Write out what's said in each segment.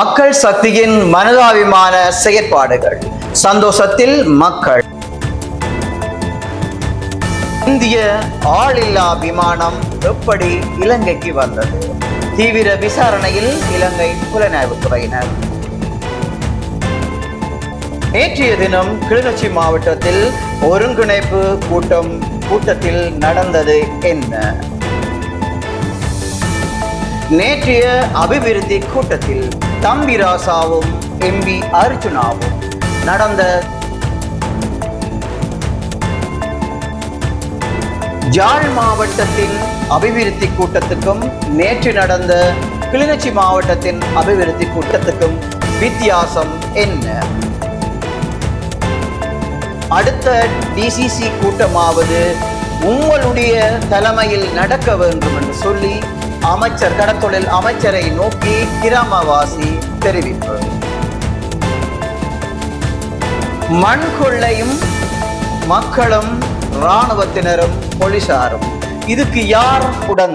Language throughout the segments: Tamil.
மக்கள் சக்தியின் மனிதாபிமான செயற்பாடுகள். சந்தோஷத்தில் மக்கள். இந்திய ஆளில்லா விமானம் எப்படி இலங்கைக்கு வந்தது? தீவிர விசாரணையில் இலங்கை புலனாய்வு துறையினர் நேற்றைய தினம் கிளிநொச்சி மாவட்டத்தில் ஒருங்கிணைப்பு கூட்டம் கூட்டத்தில் நடந்தது என்ன? நேற்றைய அபிவிருத்தி கூட்டத்தில் தம்பி ராசாவும் எம்பி அர்ஜுனாவும் நடந்த ஜாழ் மாவட்டத்தின் அபிவிருத்தி கூட்டத்துக்கும் நேற்று நடந்த கிளிநொச்சி மாவட்டத்தின் அபிவிருத்தி கூட்டத்துக்கும் வித்தியாசம் என்ன? அடுத்த டிசிசி கூட்டமாவது உங்களுடைய தலைமையில் நடக்க வேண்டும் என்று சொல்லி அமைச்சர் கடத்தொழில் அமைச்சரை நோக்கி கிராமவாசி தெரிவிப்பு. மண் கொள்ளையும் மக்களும் இராணுவத்தினரும் போலீசாரும் இதுக்கு யார் உடன்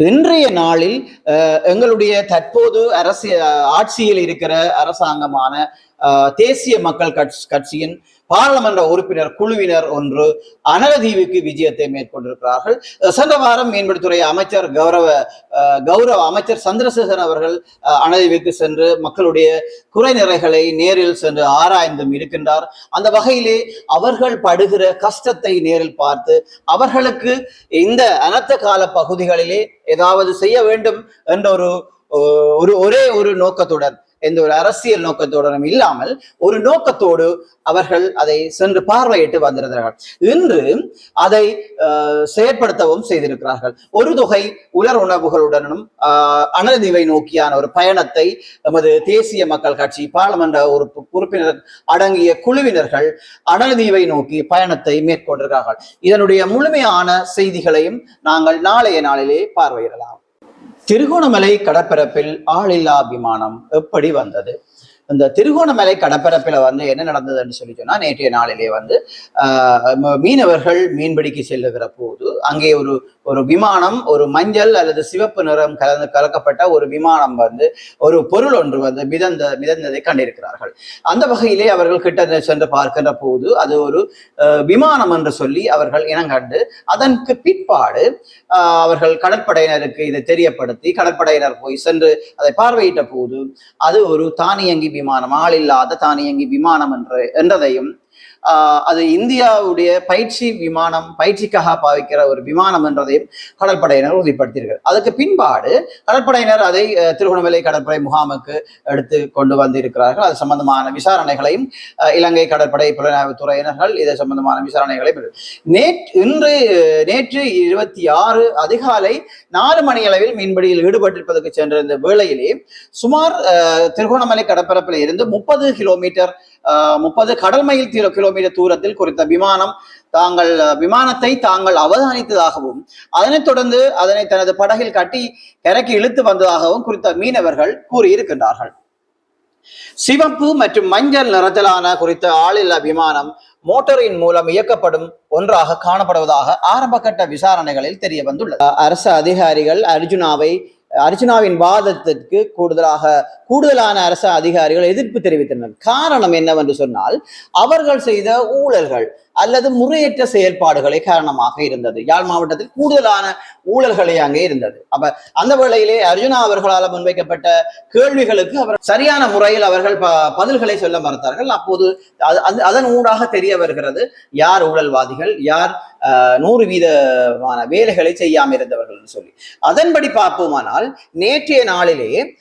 இன்றைய நாளில் அஹ், எங்களுடைய தற்போது அரசு ஆட்சியில் இருக்கிற அரசாங்கமான தேசிய மக்கள் கட்சி கட்சியின் பாராளுமன்ற உறுப்பினர் குழுவினர் ஒன்று அனலதீவுக்கு விஜயத்தை மேற்கொண்டிருக்கிறார்கள். சென்ற வாரம் மீன்பிடித்துறை அமைச்சர் கௌரவ அஹ், கௌரவ அமைச்சர் சந்திரசேகரன் அவர்கள் அனலதீவுக்கு சென்று மக்களுடைய குறைநிறைகளை நேரில் சென்று ஆராய்ந்தும் இருக்கின்றார். அந்த வகையிலே அவர்கள் படுகிற கஷ்டத்தை நேரில் பார்த்து அவர்களுக்கு இந்த அனர்த்த கால பகுதிகளிலே ஏதாவது செய்ய வேண்டும் என்ற ஒரு ஒரு ஒரே ஒரு நோக்கத்துடன் எந்த ஒரு அரசியல் நோக்கத்தோடனும் இல்லாமல் ஒரு நோக்கத்தோடு அவர்கள் அதை சென்று பார்வையிட்டு வந்திருந்தார்கள். இன்று அதை செயற்படுத்தவும் செய்திருக்கிறார்கள். ஒரு தொகை உலர் உணவுகளுடனும் ஆஹ், நோக்கியான ஒரு பயணத்தை நமது தேசிய மக்கள் கட்சி பாராளுமன்ற உறுப்பு உறுப்பினர் அடங்கிய குழுவினர்கள் அனல்தீவை நோக்கி பயணத்தை மேற்கொண்டிருக்கிறார்கள். இதனுடைய முழுமையான செய்திகளையும் நாங்கள் நாளைய நாளிலே பார்வையிடலாம். திருகோணமலை கடற்பரப்பில் ஆளில்லா விமானம் எப்படி வந்தது? இந்த திருகோணமலை கடப்பரப்பில் வந்து என்ன நடந்ததுன்னு சொல்லி சொன்னா நேற்றைய நாளிலே வந்து ஆஹ், மீனவர்கள் மீன்பிடிக்கு செல்லுகிற போது அங்கே ஒரு ஒரு விமானம் ஒரு மஞ்சள் அல்லது சிவப்பு நிறம் கலந்து கலக்கப்பட்ட ஒரு விமானம் வந்து ஒரு பொருள் ஒன்று வந்து மிதந்த மிதந்ததை கண்டிருக்கிறார்கள். அந்த வகையிலே அவர்கள் கிட்ட சென்று பார்க்கின்ற போது அது ஒரு விமானம் என்று சொல்லி அவர்கள் இனங்கண்டு அதற்கு பிற்பாடு ஆஹ், அவர்கள் கடற்படையினருக்கு இதை தெரியப்படுத்தி கடற்படையினர் போய் சென்று அதை பார்வையிட்ட போது அது ஒரு தானியங்கி விமானம் ஆளில்லாத தானியங்கி விமானம் என்று என்றதையும் அது இந்தியாவுடைய பயிற்சி விமானம் பயிற்சிக்காக பாவிக்கிற ஒரு விமானம் என்றதையும் கடற்படையினர் உறுதிப்படுத்தியிருக்கிறார். அதுக்கு பின்பாடு கடற்படையினர் அதை திருகோணமலை கடற்படை முகாமுக்கு எடுத்து கொண்டு வந்திருக்கிறார்கள். அது சம்பந்தமான விசாரணைகளையும் இலங்கை கடற்படை புலனாய்வு துறையினர்கள் இது சம்பந்தமான விசாரணைகளை நேற்று இன்று நேற்று இருபத்தி ஆறு அதிகாலை நாலு மணி அளவில் மீன்பிடியில் ஈடுபட்டிருப்பதற்கு சென்றிருந்த வேளையிலே சுமார் திருகோணமலை கடற்பரப்பில் இருந்து முப்பது கிலோமீட்டர் முப்பது கடல் மைல் தீர கிலோமீட்டர் தூரத்தில் குறித்த விமானம் தாங்கள் விமானத்தை தாங்கள் அவதானித்ததாகவும் அதனைத் தொடர்ந்து அதனை தனது படகில் கட்டி கரைக்கு இழுத்து வந்ததாகவும் குறித்த மீனவர்கள் கூறியிருக்கின்றார்கள். சிவப்பு மற்றும் மஞ்சள் நிறத்திலான குறித்த ஆளில்லா விமானம் மோட்டரின் மூலம் இயக்கப்படும் ஒன்றாக காணப்படுவதாக ஆரம்பகட்ட விசாரணைகளில் தெரிய வந்துள்ளது அரசு அதிகாரிகள் அர்ஜுனாவை அர்ஜுனாவின் வாதத்திற்கு கூடுதலாக கூடுதலான அரசு அதிகாரிகள் எதிர்ப்பு தெரிவித்தனர். காரணம் என்னவென்று சொன்னால் அவர்கள் செய்த ஊழல்கள் அல்லது முறையற்ற செயல்பாடுகளை காரணமாக இருந்தது. யாழ் மாவட்டத்தில் கூடுதலான ஊழல்களே அங்கே இருந்தது. அப்ப அந்த வேளையிலே அர்ஜுனா அவர்களால் முன்வைக்கப்பட்ட கேள்விகளுக்கு அவர் சரியான முறையில் அவர்கள் ப- பதில்களை சொல்ல மறுத்தார்கள். அப்போது அதன் ஊடாக தெரிய வருகிறது யார் ஊழல்வாதிகள் யார் நூறு வீதமான வேலைகளை செய்யாமல் இருந்தவர்கள் சொல்லி. அதன்படி பார்ப்போமானால் நேற்றைய நாளிலே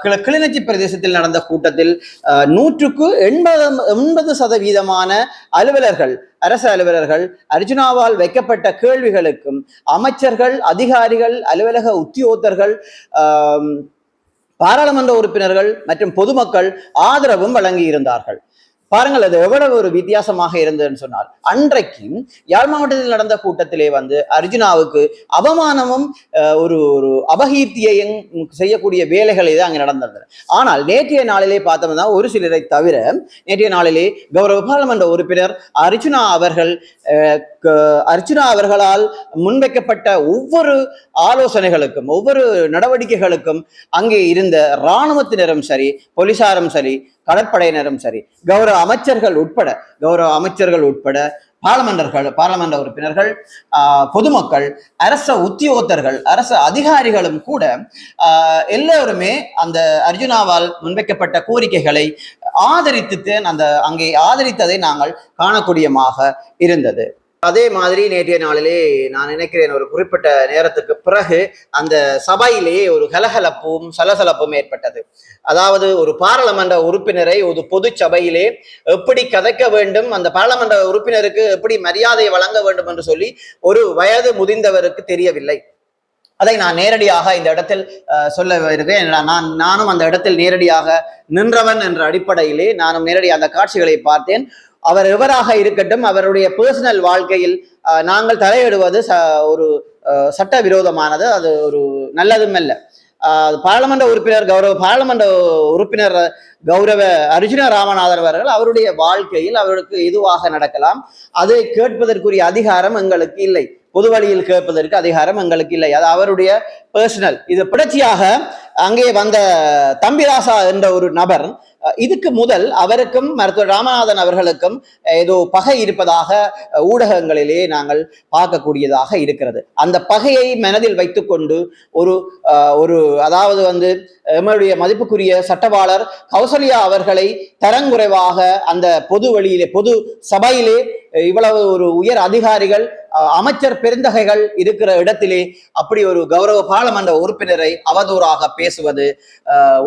கிள- கிளிநொச்சி பிரதேசத்தில் நடந்த கூட்டத்தில் நூற்றுக்கு எண்பது எண்பது சதவீதமான அலுவலர்கள் அரசு அலுவலர்கள் அர்ஜுனாவால் வைக்கப்பட்ட கேள்விகளுக்கும் அமைச்சர்கள் அதிகாரிகள் அலுவலக உத்தியோகத்தர்கள் பாராளுமன்ற உறுப்பினர்கள் மற்றும் பொதுமக்கள் ஆதரவும் வழங்கியிருந்தார்கள். பாருங்கள் அது எவ்வளவு ஒரு வித்தியாசமாக இருந்ததுன்னு சொன்னால் அன்றைக்கு யாழ் மாவட்டத்தில் நடந்த கூட்டத்திலே வந்து அர்ஜுனாவுக்கு அவமானமும் ஒரு ஒரு அபகீர்த்தியையும் செய்யக்கூடிய வேலைகளை தான் அங்கே நடந்தது ஆனால் நேற்றைய நாளிலே பார்த்தோம்னா ஒரு சிலரை தவிர நேற்றைய நாளிலே கௌரவ பாராளுமன்ற உறுப்பினர் அர்ஜுனா அவர்கள் க- அர்ஜுனா அவர்களால் முன்வைக்கப்பட்ட ஒவ்வொரு ஆலோசனைகளுக்கும் ஒவ்வொரு நடவடிக்கைகளுக்கும் அங்கே இருந்த இராணுவத்தினரும் சரி போலீசாரும் சரி கடற்படையினரும் சரி கௌரவ அமைச்சர்கள் உட்பட கௌரவ அமைச்சர்கள் உட்பட பாராளுமன்றர்கள் பாராளுமன்ற உறுப்பினர்கள் ஆஹ், பொதுமக்கள் அரச உத்தியோகத்தர்கள் அரச அதிகாரிகளும் கூட ஆஹ், எல்லோருமே அந்த அர்ஜுனாவால் முன்வைக்கப்பட்ட கோரிக்கைகளை ஆதரித்து அந்த அங்கே ஆதரித்ததை நாங்கள் காணக்கூடியமாக இருந்தது. அதே மாதிரி நேற்றைய நாளிலே நான் நினைக்கிறேன் ஒரு குறிப்பிட்ட நேரத்துக்கு பிறகு அந்த சபையிலேயே ஒரு கலகலப்பும் சலசலப்பும் ஏற்பட்டது. அதாவது ஒரு பாராளுமன்ற உறுப்பினரை ஒரு பொது சபையிலே எப்படி கதைக்க வேண்டும் அந்த பாராளுமன்ற உறுப்பினருக்கு எப்படி மரியாதை வழங்க வேண்டும் என்று சொல்லி ஒரு வயது முதிர்ந்தவருக்கு தெரியவில்லை. அதை நான் நேரடியாக இந்த இடத்தில் அஹ், சொல்ல வருகிறேன். நான் நானும் அந்த இடத்தில் நேரடியாக நின்றவன் என்ற அடிப்படையிலே நானும் நேரடி அந்த காட்சிகளை பார்த்தேன். அவர் எவராக இருக்கட்டும் அவருடைய பர்சனல் வாழ்க்கையில் நாங்கள் தலையிடுவது ச ஒரு சட்ட சட்டவிரோதமானது அது ஒரு நல்லதும் அல்ல. பாராளுமன்ற உறுப்பினர் கௌரவ பாராளுமன்ற உறுப்பினர் கௌரவ அர்ஜுன ராமநாதன் அவர்கள் அவருடைய வாழ்க்கையில் அவருக்கு எதுவாக நடக்கலாம் அதை கேட்பதற்குரிய அதிகாரம் எங்களுக்கு இல்லை. பொது வழியில் கேட்பதற்கு அதிகாரம் எங்களுக்கு இல்லை. அது அவருடைய பர்சனல் இது புரட்சியாக அங்கே வந்த தம்பிராசா என்ற ஒரு நபர் இதுக்கு முதல் அவருக்கும் மருத்துவர் ராமநாதன் அவர்களுக்கும் ஏதோ பகை இருப்பதாக ஊடகங்களிலே நாங்கள் பார்க்கக்கூடியதாக இருக்கிறது. அந்த பகையை மனதில் வைத்துக்கொண்டு ஒரு ஒரு அதாவது வந்து எம்முடைய மதிப்புக்குரிய சட்டவாளர் கௌசல்யா அவர்களை தரங்குறைவாக அந்த பொது வழியிலே பொது சபையிலே இவ்வளவு ஒரு உயர் அதிகாரிகள் அமைச்சர் பெருந்தகைகள் இருக்கிற இடத்திலே அப்படி ஒரு கௌரவ பாராளுமன்ற உறுப்பினரை அவதூறாக பேசுவது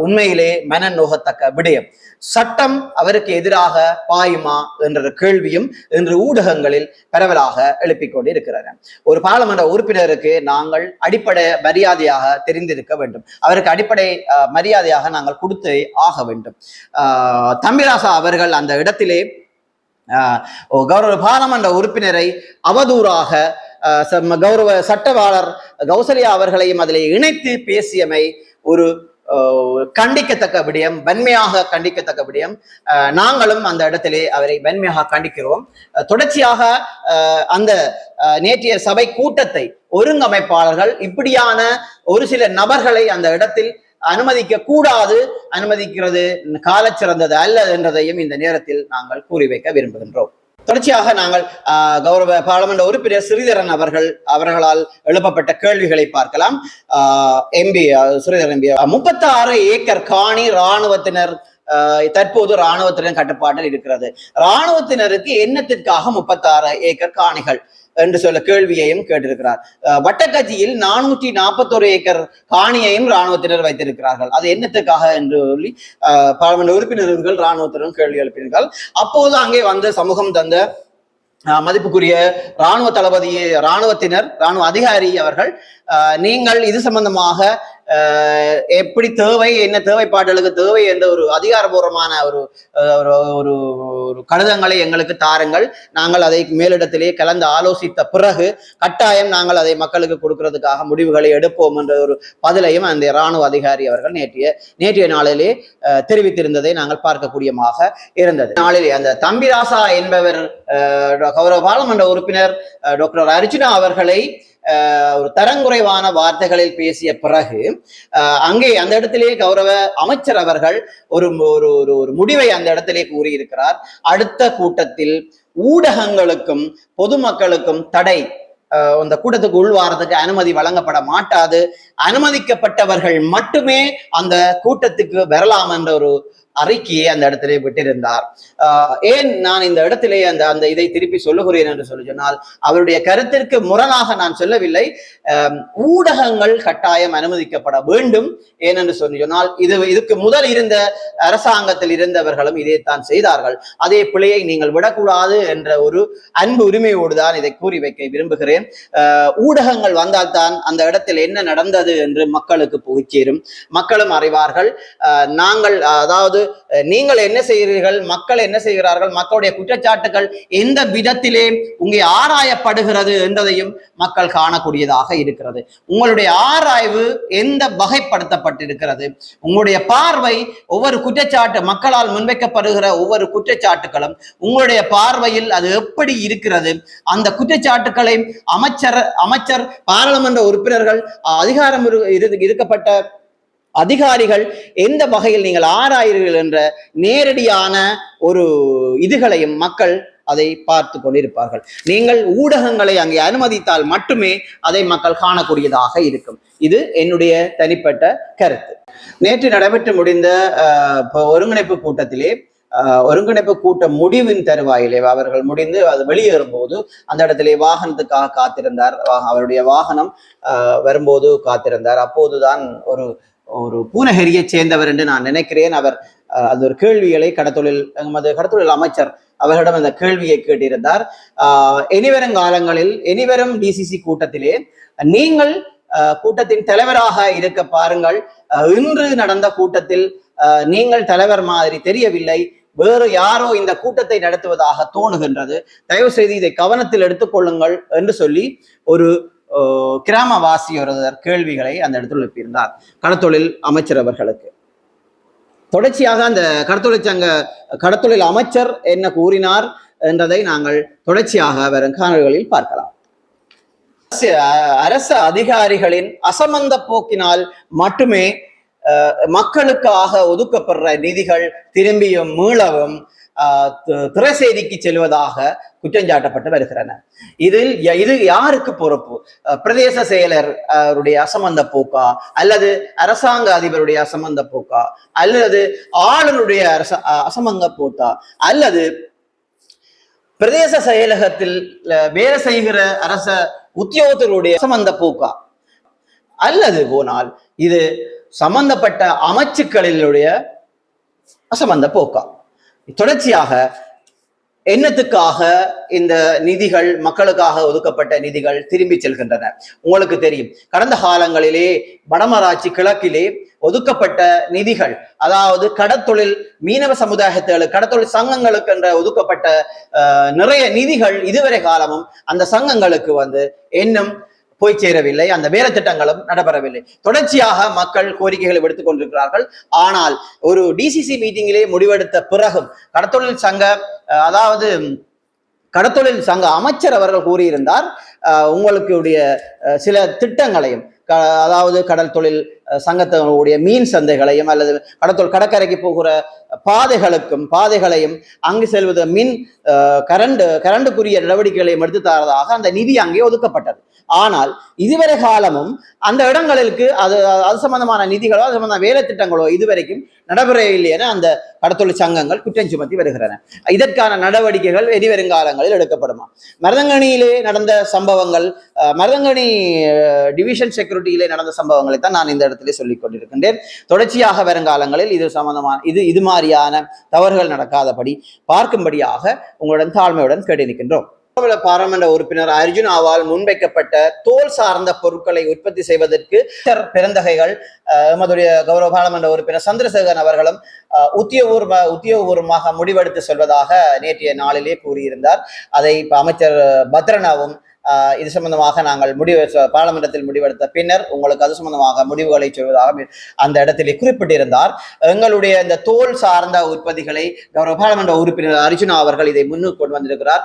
உண்மையிலே மன நோகத்தக்க விடயம். சட்டம் அவருக்கு எதிராக பாயுமா என்ற கேள்வியும் இன்று ஊடகங்களில் பரவலாக எழுப்பிக் கொண்டு இருக்கிறார் ஒரு பாராளுமன்ற உறுப்பினருக்கு நாங்கள் அடிப்படை மரியாதையாக தெரிந்திருக்க வேண்டும். அவருக்கு அடிப்படை மரியாதையாக நாங்கள் கொடுத்து ஆக வேண்டும். அஹ், தம்பிராசா அவர்கள் அந்த இடத்திலே கௌரவ பாராளுமன்ற உறுப்பினரை அவதூறாக கௌரவ சட்டவாளர் கௌசல்யா அவர்களையும் அதில் இணைத்து பேசியமை ஒரு கண்டிக்கத்தக்க விடயம் வன்மையாக கண்டிக்கத்தக்க விடயம். நாங்களும் அந்த இடத்திலே அவரை வன்மையாக கண்டிக்கிறோம். தொடர்ச்சியாக அந்த நேற்றைய சபை கூட்டத்தை ஒருங்கமைப்பாளர்கள் இப்படியான ஒரு சில நபர்களை அந்த இடத்தில் அனுமதிக்க கூடாது அனுமதிக்கிறது காலச்சிறந்தது அல்ல என்றதையும் இந்த நேரத்தில் நாங்கள் கூறி வைக்க விரும்புகின்றோம். தொடர்ச்சியாக நாங்கள் ஆஹ், கௌரவ பாராளுமன்ற உறுப்பினர் ஸ்ரீதரன் அவர்கள் அவர்களால் எழுப்பப்பட்ட கேள்விகளை பார்க்கலாம். எம்பி ஸ்ரீதரன் எம்பி முப்பத்தாறு ஏக்கர் காணி இராணுவத்தினர் ஆஹ், தற்போது இராணுவத்தினர் கட்டுப்பாட்டில் இருக்கிறது. இராணுவத்தினருக்கு என்னத்திற்காக முப்பத்தாறு ஏக்கர் காணிகள்? என்று சொல்ல கேள்வியையும் கேட்டிருக்கிறார். வட்டக்கட்சியில் நானூற்றி நாற்பத்தொரு ஏக்கர் காணியையும் இராணுவத்தினர் வைத்திருக்கிறார்கள். அது என்னத்துக்காக என்று சொல்லி அஹ் பாராளுமன்ற உறுப்பினர்கள் இராணுவத்தினரும் கேள்வி எழுப்பினார்கள். அப்போது அங்கே வந்த சமூகம் தந்த மதிப்புக்குரிய இராணுவ தளபதி இராணுவத்தினர் இராணுவ அதிகாரி அவர்கள் நீங்கள் இது சம்பந்தமாக எப்படி தேவை என்ன தேவைப்பாடுகளுக்கு தேவை என்ற ஒரு அதிகாரபூர்வமான ஒரு ஒரு ஒரு கடிதங்களை எங்களுக்கு தாருங்கள். நாங்கள் அதை மேலிடத்திலே கலந்து ஆலோசித்த பிறகு கட்டாயம் நாங்கள் அதை மக்களுக்கு கொடுக்கிறதுக்காக முடிவுகளை எடுப்போம் என்ற ஒரு பதிலையும் அந்த இராணுவ அதிகாரி அவர்கள் நேற்றைய நேற்றைய நாளிலே தெரிவித்திருந்ததை நாங்கள் பார்க்கக்கூடியமாக இருந்தது. நாளிலே அந்த தம்பிராசா என்பவர் கௌரவ பாராளுமன்ற உறுப்பினர் டாக்டர் அர்ஜுனா அவர்களை ஒரு தரங்குறைவான வார்த்தைகளில் பேசிய பிறகு அஹ், அங்கே அந்த இடத்திலே கௌரவ அமைச்சர் அவர்கள் ஒரு ஒரு ஒரு ஒரு முடிவை அந்த இடத்திலே கூறியிருக்கிறார். அடுத்த கூட்டத்தில் ஊடகங்களுக்கும் பொதுமக்களுக்கும் தடை அந்த கூட்டத்துக்கு உள்வாரத்துக்கு அனுமதி வழங்கப்பட மாட்டாது. அனுமதிக்கப்பட்டவர்கள் மட்டுமே அந்த கூட்டத்துக்கு வரலாம் என்ற ஒரு அறிக்கையை அந்த இடத்திலே விட்டிருந்தார். ஆஹ் ஏன் நான் இந்த இடத்திலே அந்த அந்த இதை திருப்பி சொல்லுகிறேன் என்று சொல்லி சொன்னால் அவருடைய கருத்திற்கு முரணாக நான் சொல்லவில்லை. ஊடகங்கள் கட்டாயம் அனுமதிக்கப்பட வேண்டும் ஏனென்று சொல்லி சொன்னால் இது இதுக்கு முதல் இருந்த அரசாங்கத்தில் இருந்தவர்களும் இதைத்தான் செய்தார்கள். அதே பிழையை நீங்கள் விடக்கூடாது என்ற ஒரு அன்பு உரிமையோடு தான் இதை கூறி வைக்க விரும்புகிறேன். ஆஹ் ஊடகங்கள் வந்தால்தான் அந்த இடத்தில் என்ன நடந்தது என்று மக்களுக்கு புகிச்சேரும். மக்களும் அறிவார்கள். ஆஹ் நாங்கள் அதாவது நீங்கள் என்ன செய்கிறீர்கள்? மக்கள் என்ன செய்கிறார்கள்? மக்களுடைய குற்றச்சாட்டுகள் எந்த விதத்திலே உங்கே ஆராயப்படுகிறது என்றதையும் மக்கள் காணக்கூடியதாக இருக்கிறது. உங்களுடைய ஆராய்வு எந்த வகைப்படுத்தப்பட்டிருக்கிறது? உங்களுடைய பார்வை ஒவ்வொரு குற்றச்சாட்டு மக்களால் முன்வைக்கப்படுகிற ஒவ்வொரு குற்றச்சாட்டுகளும் உங்களுடைய பார்வையில் அது எப்படி இருக்கிறது? அந்த குற்றச்சாட்டுகளை அமைச்சர் அமைச்சர் பாராளுமன்ற உறுப்பினர்கள் அதிகாரம் இருக்கப்பட்ட அதிகாரிகள் எந்த வகையில் நீங்கள் ஆராயிறீர்கள் என்ற நேரடியான ஒரு இதுகளையும் மக்கள் அதை பார்த்து கொண்டிருப்பார்கள். நீங்கள் ஊடகங்களை அங்கே அனுமதித்தால் மட்டுமே அதை மக்கள் காணக்கூடியதாக இருக்கும். இது என்னுடைய தனிப்பட்ட கருத்து. நேற்று நடைபெற்று முடிந்த ஒருங்கிணைப்பு கூட்டத்திலே ஒருங்கிணைப்பு கூட்ட முடிவின் தருவாயிலே அவர்கள் முடிந்து அது வெளியேறும் போது அந்த இடத்திலே வாகனத்துக்காக காத்திருந்தார். அவருடைய வாகனம் வரும்போது காத்திருந்தார். அப்போதுதான் ஒரு ஒரு பூனகரியை சேர்ந்தவர் என்று நான் நினைக்கிறேன். அவர் அஹ், ஒரு கேள்விகளை கடத்தொழில் எமது கடத்தொழில் அமைச்சர் அவர்களிடம் அந்த கேள்வியை கேட்டிருந்தார். ஆஹ், இனிவரும் காலங்களில் இனிவரும் டிசிசி கூட்டத்திலே நீங்கள் கூட்டத்தின் தலைவராக இருக்க பாருங்கள். அஹ், இன்று நடந்த கூட்டத்தில் நீங்கள் தலைவர் மாதிரி தெரியவில்லை. வேறு யாரோ இந்த கூட்டத்தை நடத்துவதாக தோணுகின்றது. தயவு செய்து இதை கவனத்தில் எடுத்துக்கொள்ளுங்கள் என்று சொல்லி ஒரு கிராமவாசி ஒருவர் கேள்விகளை அந்த இடத்தில் எழுப்பியிருந்தார். கடத்தொழில் அமைச்சர் அவர்களுக்கு. தொடர்ச்சியாக அந்த கடத்தொழில் சங்க கடத்தொழில் அமைச்சர் என்ன கூறினார் என்றதை நாங்கள் தொடர்ச்சியாக வரும் காணொலிகளில் பார்க்கலாம். அரசு அதிகாரிகளின் அசமந்த போக்கினால் மட்டுமே அஹ், மக்களுக்காக ஒதுக்கப்படுற நிதிகள் திரும்பியும் மீளவும் திரைசேரிக்கு செல்வதாக குற்றஞ்சாட்டப்பட்டு வருகிறனர் இதில் ய- இது யாருக்கு பொறுப்பு? அஹ், பிரதேச செயலர் அசம்பந்த போக்கா? அல்லது அரசாங்க அதிபருடைய அசம்பந்த போக்கா? அல்லது ஆளுநருடைய அரச அ- அசமங்க போக்கா அல்லது பிரதேச செயலகத்தில் வேலை செய்கிற அரச உத்தியோகத்தருடைய சம்பந்த போக்கா? அல்லது போனால் இது சம்பந்தப்பட்ட அமைச்சுக்களிலுடைய அசம்பந்த போக்கா? தொடர்ச்சியாக என்னத்துக்காக இந்த நிதிகள் மக்களுக்காக ஒதுக்கப்பட்ட நிதிகள் திரும்பி செல்கின்றன? உங்களுக்கு தெரியும். கடந்த காலங்களிலே வடமராட்சி கிழக்கிலே ஒதுக்கப்பட்ட நிதிகள் அதாவது கடத்தொழில் மீனவ சமுதாயத்துகளுக்கு கடத்தொழில் சங்கங்களுக்கு என்ற ஒதுக்கப்பட்ட அஹ், நிறைய நிதிகள் இதுவரை காலமும் அந்த சங்கங்களுக்கு வந்து இன்னும் போய் சேரவில்லை. அந்த வேலை திட்டங்களும் நடைபெறவில்லை. தொடர்ச்சியாக மக்கள் கோரிக்கைகளை விடுத்துக் கொண்டிருக்கிறார்கள். ஆனால் ஒரு டிசிசி மீட்டிங்கிலே முடிவெடுத்த பிறகும் கடத்தொழில் சங்க அதாவது கடத்தொழில் சங்க அமைச்சர் அவர்கள் கூறியிருந்தார் அஹ், உங்களுக்கு சில திட்டங்களையும் க- அதாவது கடல் தொழில் சங்கத்தினுடைய மீன் சந்தைகளையும் அல்லது கடத்தோல் கடற்கரைக்கு போகிற பாதைகளுக்கும் பாதைகளையும் அங்கு செல்வது மின் கரண்ட் கரண்டுக்குரிய நடவடிக்கைகளையும் எடுத்து தரதாக அந்த நிதி அங்கே ஒதுக்கப்பட்டது. ஆனால் இதுவரை காலமும் அந்த இடங்களுக்கு அது அது சம்பந்தமான நிதிகளோ அது சம்பந்தமான வேலை திட்டங்களோ இதுவரைக்கும் நடைபெறவில்லை என அந்த கடத்தொழில் சங்கங்கள் குற்றம் சுமத்தி வருகின்றன. இதற்கான நடவடிக்கைகள் இனி வருங்காலங்களில் எடுக்கப்படுமா? மருதங்கணியிலே நடந்த சம்பவங்கள் மருதங்கணி டிவிஷன் செக்யூரிட்டியிலே நடந்த சம்பவங்களை தான் நான் இந்த இடத்துல சொல்லிக் கொண்டிருக்கின்றேன். தொடர்ச்சியாக வருங்காலங்களில் இது சம்பந்தமான இது இது மாதிரியான தவறுகள் நடக்காதபடி பார்க்கும்படியாக உங்களுடன் தாழ்மையுடன் கேட்டு நிற்கின்றோம் பாராளுமன்ற உறுப்பினர் அர்ஜுன் ஆவால் முன்வைக்கப்பட்ட தோல் சார்ந்த பொருட்களை உற்பத்தி செய்வதற்கு பிறந்தகைகள் எமதுடைய கௌரவ பாராளுமன்ற உறுப்பினர் சந்திரசேகரன் அவர்களும் அஹ், உத்தியோகபூர்வ உத்தியோகபூர்வமாக முடிவெடுத்து சொல்வதாக நேற்றைய நாளிலே கூறியிருந்தார். அதை இப்ப அமைச்சர் பத்ரனாவும் இது சம்பந்தமாக நாங்கள் முடிவு பாராளுமன்றத்தில் முடிவெடுத்த பின்னர் உங்களுக்கு அது சம்பந்தமாக முடிவுகளை சொல்வதாக அந்த இடத்திலே குறிப்பிட்டிருந்தார். எங்களுடைய இந்த தோல் சார்ந்த உற்பத்திகளை கௌரவ பாராளுமன்ற உறுப்பினர் அர்ஜுனா அவர்கள் இதை முன்னுக்கு கொண்டு வந்திருக்கிறார்.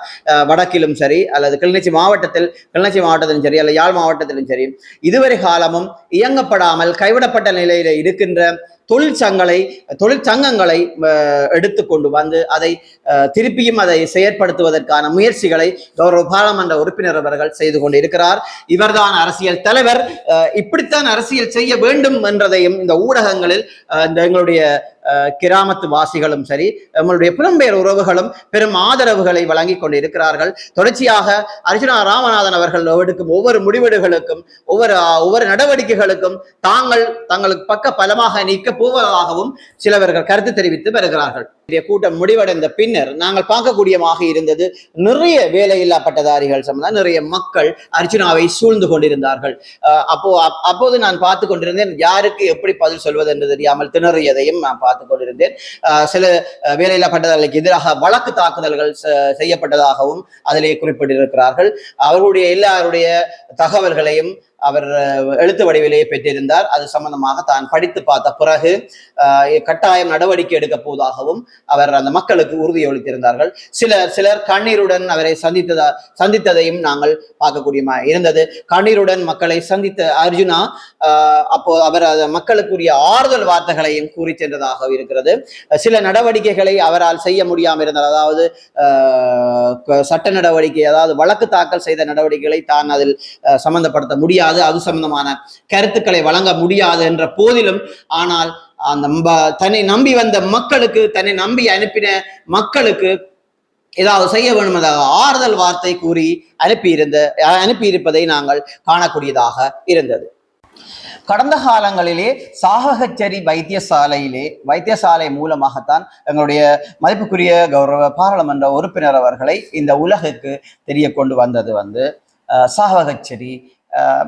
வடக்கிலும் சரி அல்லது கிளிநொச்சி மாவட்டத்தில் கிளிநொச்சி மாவட்டத்திலும் சரி அல்லது யாழ் மாவட்டத்திலும் சரி இதுவரை காலமும் இயங்கப்படாமல் கைவிடப்பட்ட நிலையில இருக்கின்ற தொழிற்சங்களை தொழிற்சங்கங்களை எடுத்து கொண்டு வந்து அதை திருப்பியும் அதை செயற்படுத்துவதற்கான முயற்சிகளை கௌரவ பாராளுமன்ற உறுப்பினர் அவர்கள் செய்து கொண்டு இருக்கிறார் இவர்தான் அரசியல் தலைவர். இப்படித்தான் அரசியல் செய்ய வேண்டும் என்றதையும் இந்த ஊடகங்களில் இந்த எங்களுடைய கிராமத்து வாசிகளும் சரி நம்மளுடைய புலம்பெயர் உறவுகளும் பெரும் ஆதரவுகளை வழங்கி கொண்டு இருக்கிறார்கள் தொடர்ச்சியாக அர்ஜுனா ராமநாதன் அவர்கள் எடுக்கும் ஒவ்வொரு முடிவெடுகளுக்கும் ஒவ்வொரு ஒவ்வொரு நடவடிக்கைகளுக்கும் தாங்கள் தங்களுக்கு பக்க பலமாக நீக்க போவதாகவும் சிலவர்கள் கருத்து தெரிவித்து வருகிறார்கள். கூட்டம் முடிவடைந்த பின்னர் நாங்கள் பார்க்கக்கூடியமாக இருந்தது நிறைய வேலையில்லா பட்டதாரிகள் சம்பந்தம் நிறைய மக்கள் அர்ச்சனாவை சூழ்ந்து கொண்டிருந்தார்கள். அப்போ அப்போது நான் பார்த்து கொண்டிருந்தேன் யாருக்கு எப்படி பதில் சொல்வது என்று தெரியாமல் திணறியதையும் நான் பார்த்து கொண்டிருந்தேன். சில வேலையில்லா பட்டதாரிகளுக்கு எதிராக வழக்கு தாக்குதல்கள் செய்யப்பட்டதாகவும் அதிலே குறிப்பிட்டிருக்கிறார்கள். அவர்களுடைய எல்லாருடைய தகவல்களையும் அவர் எழுத்து வடிவிலேயே பெற்றிருந்தார். அது சம்பந்தமாக தான் படித்து பார்த்த பிறகு கட்டாயம் நடவடிக்கை எடுக்க போவதாகவும் அவர் அந்த மக்களுக்கு உறுதியளித்திருந்தார்கள் சிலர் சிலர் கண்ணீருடன் அவரை சந்தித்ததா சந்தித்ததையும் நாங்கள் பார்க்கக்கூடியமா இருந்தது. கண்ணீருடன் மக்களை சந்தித்த அர்ஜுனா அப்போ அவர் அந்த மக்களுக்குரிய ஆறுதல் வார்த்தைகளையும் கூறி சென்றதாக இருக்கிறது. சில நடவடிக்கைகளை அவரால் செய்ய முடியாமல் இருந்தார் அதாவது சட்ட நடவடிக்கை அதாவது வழக்கு தாக்கல் செய்த நடவடிக்கைகளை தான் அதில் சம்பந்தப்படுத்த முடியாது. முடியாது அது சம்பந்தமான கருத்துக்களை வழங்க முடியாது என்ற போதிலும் ஆனால் அந்த தன்னை நம்பி வந்த மக்களுக்கு தன்னை நம்பி அனுப்பின மக்களுக்கு ஏதாவது செய்ய வேண்டும் என்ற ஆறுதல் வார்த்தை கூறி அனுப்பியிருந்த அனுப்பியிருப்பதை நாங்கள் காணக்கூடியதாக இருந்தது. கடந்த காலங்களிலே சாககச்சேரி வைத்தியசாலையிலே வைத்தியசாலை மூலமாகத்தான் எங்களுடைய மதிப்புக்குரிய கௌரவ பாராளுமன்ற உறுப்பினர் அவர்களை இந்த உலகுக்கு தெரிய கொண்டு வந்தது வந்து அஹ்,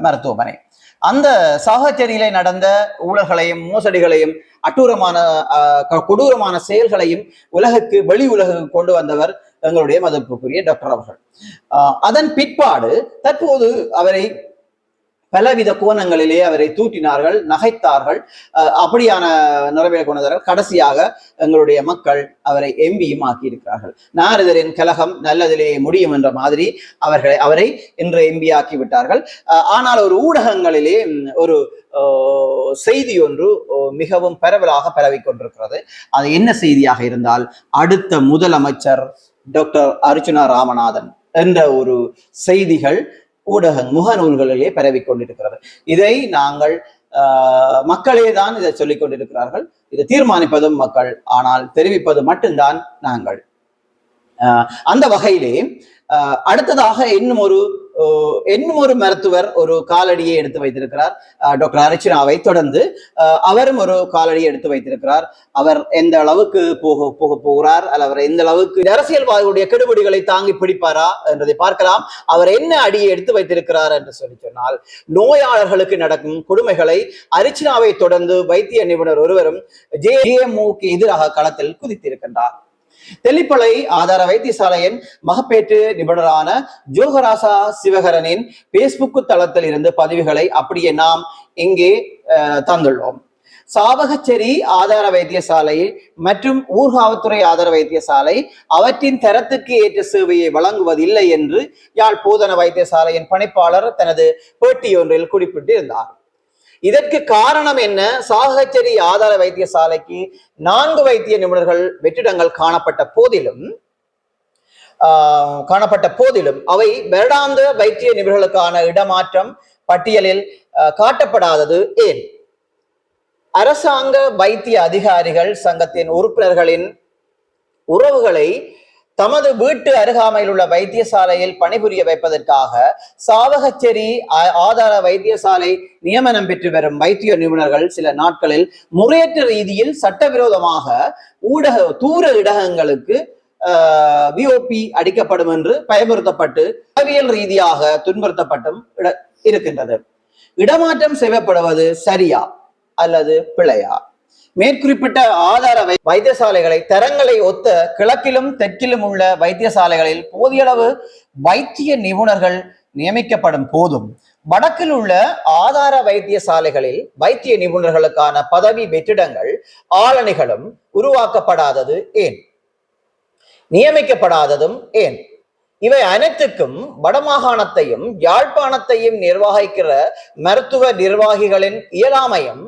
மருத்துவமனை. அந்த சாகச்சேரியிலே நடந்த ஊழல்களையும் மோசடிகளையும் அட்டூரமான அஹ், கொடூரமான செயல்களையும் உலகுக்கு வெளி உலகுக்கு கொண்டு வந்தவர் எங்களுடைய மதிப்புக்குரிய டாக்டர் அவர்கள். அதன் பிற்பாடு தற்போது அவரை பலவித கோணங்களிலே அவரை தூட்டினார்கள் நகைத்தார்கள். அஹ், அப்படியான நிலைமையில கொண்டதார்கள் கடைசியாக எங்களுடைய மக்கள் அவரை எம்பியும் ஆக்கியிருக்கிறார்கள் நாரதரின் கலகம் நல்லதிலே முடியும் என்ற மாதிரி அவர்களை அவரை இன்று எம்பி ஆக்கி விட்டார்கள் அஹ், ஆனால் ஒரு ஊடகங்களிலே ஒரு செய்தி ஒன்று மிகவும் பரவலாக பரவிக் கொண்டிருக்கிறது. அது என்ன செய்தியாக இருந்தால் அடுத்த முதலமைச்சர் டாக்டர் அர்ச்சுனா ராமநாதன் என்ற ஒரு செய்திகள் ஊடக முகநூல்களிலே பரவிக் கொண்டிருக்கிறது. இதை நாங்கள் ஆஹ், மக்களே தான் இதை சொல்லிக் கொண்டிருக்கிறார்கள். இதை தீர்மானிப்பதும் மக்கள் ஆனால் தெரிவிப்பது மட்டும்தான் நாங்கள். ஆஹ், அந்த வகையிலே அடுத்ததாக இன்னும் ஒரு இன்னும் ஒரு மருத்துவர் ஒரு காலடியை எடுத்து வைத்திருக்கிறார். டாக்டர் அர்ச்சனாவை தொடர்ந்து அவரும் ஒரு காலடியை எடுத்து வைத்திருக்கிறார். அவர் எந்த அளவுக்கு போக போக போகிறார்? அல்ல அவர் எந்த அளவுக்கு அரசியல்வாதிகளுடைய கெடுபிடிகளை தாங்கி பிடிப்பாரா என்றதை பார்க்கலாம். அவர் என்ன அடியை எடுத்து வைத்திருக்கிறார் என்று சொல்லி சொன்னால் நோயாளர்களுக்கு நடக்கும் கொடுமைகளை அரிச்சினாவை தொடர்ந்து வைத்திய நிபுணர் ஒருவரும் ஜேஎம்ஓக்கு எதிராக களத்தில் குதித்திருக்கின்றார். தெல்லிப்பளை ஆதார வைத்தியசாலையின் மகப்பேற்று நிபுணரான ஜோகராசா சிவகரனின் பேஸ்புக் தளத்தில் இருந்து பதிவுகளை அப்படியே நாம் இங்கே தந்துள்ளோம். சாவகச்சேரி ஆதார வைத்தியசாலை மற்றும் ஊர்காவத்துறை ஆதார வைத்தியசாலை அவற்றின் தரத்துக்கு ஏற்ற சேவையை வழங்குவதில்லை என்று யாழ் போதன வைத்தியசாலையின் பணிப்பாளர் தனது பேட்டியொன்றில் குறிப்பிட்டிருந்தார். இருந்தார் இதற்கு காரணம் என்ன? சாகச்சேரி ஆதார வைத்தியசாலைக்கு நான்கு வைத்திய நிபுணர்கள் வெற்றிடங்கள் காணப்பட்ட போதிலும் ஆஹ், காணப்பட்ட போதிலும் அவை வருடாந்த வைத்திய நிபுணர்களுக்கான இடமாற்றம் பட்டியலில் காட்டப்படாதது ஏன்? அரசாங்க வைத்திய அதிகாரிகள் சங்கத்தின் உறுப்பினர்களின் உறவுகளை தமது வீட்டு அருகாமையில் உள்ள வைத்தியசாலையில் பணிபுரிய வைப்பதற்காக சாவகச்சேரி ஆ- ஆதார வைத்தியசாலை நியமனம் பெற்று வரும் வைத்திய நிபுணர்கள் சில நாட்களில் முறையற்ற ரீதியில் சட்டவிரோதமாக ஊடக தூர இடகங்களுக்கு விஓபி அடிக்கப்படும் என்று பயமுறுத்தப்பட்டு அறிவியல் ரீதியாக துன்புறுத்தப்பட்டும் இட- இருக்கின்றது. இடமாற்றம் செய்யப்படுவது சரியா அல்லது பிழையா? மேற்குறிப்பிட்ட ஆதார வைத்தியசாலைகளை தரங்களை ஒத்த கிழக்கிலும் தெற்கிலும் உள்ள வைத்தியசாலைகளில் போதிய அளவு வைத்திய நிபுணர்கள் நியமிக்கப்படும் போதும். வடக்கில் உள்ள ஆதார வைத்தியசாலைகளில் வைத்திய நிபுணர்களுக்கான பதவி வெற்றிடங்கள் ஆளணிகளும் உருவாக்கப்படாதது ஏன்? நியமிக்கப்படாததும் ஏன்? இவை அனைத்துக்கும் வடமாகாணத்தையும் யாழ்ப்பாணத்தையும் நிர்வகிக்கிற மருத்துவ நிர்வாகிகளின் இயலாமையும்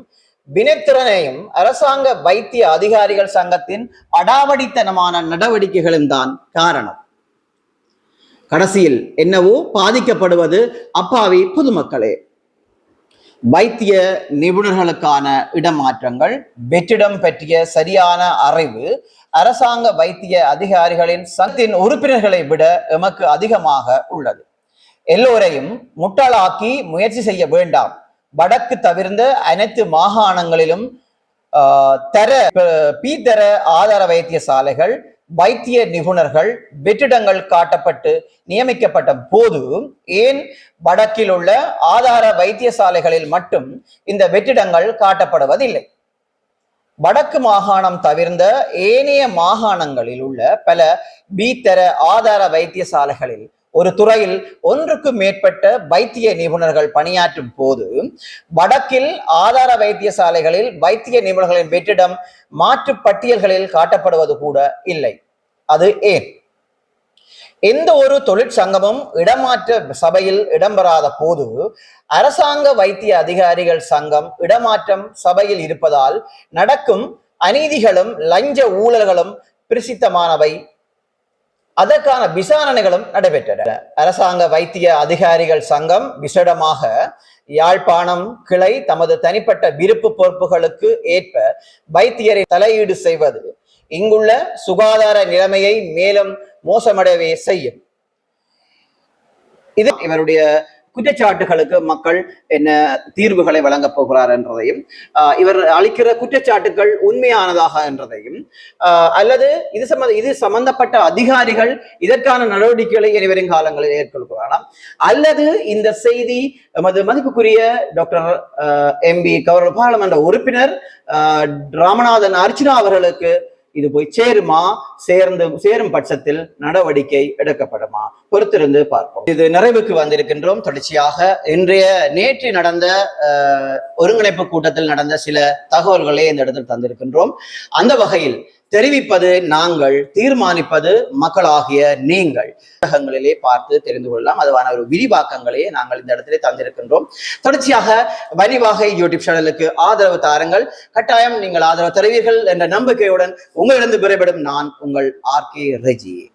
வினைத்திறனையும் அரசாங்க வைத்திய அதிகாரிகள் சங்கத்தின் அடாவடித்தனமான நடவடிக்கைகளும் தான் காரணம். கடைசியில் என்னவோ பாதிக்கப்படுவது அப்பாவி பொதுமக்களே. வைத்திய நிபுணர்களுக்கான இடமாற்றங்கள் வெற்றிடம் பற்றிய சரியான அறிவு அரசாங்க வைத்திய அதிகாரிகளின் சத்தின் உறுப்பினர்களை விட எமக்கு அதிகமாக உள்ளது. எல்லோரையும் முட்டாளாக்கி முயற்சி செய்ய வேண்டாம். வடக்கு தவிர்ந்த அனைத்து மாகாணங்களிலும் ஆஹ், தர பீதர பி தர ஆதார வைத்தியசாலைகள் வைத்திய நிபுணர்கள் வெற்றிடங்கள் காட்டப்பட்டு நியமிக்கப்பட்ட போது ஏன் வடக்கில் உள்ள ஆதார வைத்தியசாலைகளில் மட்டும் இந்த வெற்றிடங்கள் காட்டப்படுவதில்லை? வடக்கு மாகாணம் தவிர்ந்த ஏனைய மாகாணங்களில் உள்ள பல பீத்தர ஆதார வைத்தியசாலைகளில் ஒரு துறையில் ஒன்றுக்கு மேற்பட்ட வைத்திய நிபுணர்கள் பணியாற்றும் போது வடக்கில் ஆதார வைத்தியசாலைகளில் வைத்திய நிபுணர்களின் வெற்றிடம் மாற்று பட்டியல்களில் காட்டப்படுவது கூட இல்லை. அது ஏன்? எந்த ஒரு தொழிற்சங்கமும் இடமாற்ற சபையில் இடம்பெறாத போது அரசாங்க வைத்திய அதிகாரிகள் சங்கம் இடமாற்றம் சபையில் இருப்பதால் நடக்கும் அநீதிகளும் லஞ்ச ஊழல்களும் பிரசித்தமானவை அதற்கான விசாரணைகளும் நடைபெற்றன. அரசாங்க வைத்திய அதிகாரிகள் சங்கம் விசேடமாக யாழ்ப்பாணம் கிளை தமது தனிப்பட்ட விருப்பு பொறுப்புகளுக்கு ஏற்ப வைத்தியரை தலையீடு செய்வது இங்குள்ள சுகாதார நிலைமையை மேலும் மோசமடையவே செய்யும். இது இவருடைய குற்றச்சாட்டுகளுக்கு மக்கள் என்ன தீர்வுகளை வழங்கப் போகிறார் என்றதையும் இவர் அளிக்கிற குற்றச்சாட்டுகள் உண்மையானதாக என்றதையும் ஆஹ் அல்லது இது சம்பந்த இது சம்பந்தப்பட்ட அதிகாரிகள் இதற்கான நடவடிக்கைகளை இனிவரும் காலங்களில் ஏற்கொள்கிறாராம் அல்லது இந்த செய்தி எமது மதிப்புக்குரிய டாக்டர் எம் பி கௌரவ பாராளுமன்ற உறுப்பினர் ஆஹ் ராமநாதன் அர்ச்சனா அவர்களுக்கு இது போய் சேருமா? சேர்ந்து சேரும் பட்சத்தில் நடவடிக்கை எடுக்கப்படுமா? பொறுத்திருந்து பார்ப்போம். இது நிறைவுக்கு வந்திருக்கின்றோம். தொடர்ச்சியாக இன்றைய நேற்று நடந்த ஒருங்கிணைப்பு கூட்டத்தில் நடந்த சில தகவல்களை இந்த இடத்தில் தந்திருக்கின்றோம். அந்த வகையில் தெரிவிப்பது நாங்கள் தீர்மானிப்பது மக்களாகிய நீங்கள். புத்தகங்களிலே பார்த்து தெரிந்து கொள்ளலாம். அதுவான ஒரு விரிவாக்கங்களையே நாங்கள் இந்த இடத்திலே தந்திருக்கின்றோம். தொடர்ச்சியாக வரிவாகை யூடியூப் சேனலுக்கு ஆதரவு தாருங்கள். கட்டாயம் நீங்கள் ஆதரவு தருவீர்கள் என்ற நம்பிக்கையுடன் உங்களிடம் விரைவிடும் நான் உங்கள் ஆர் கே ரெஜி.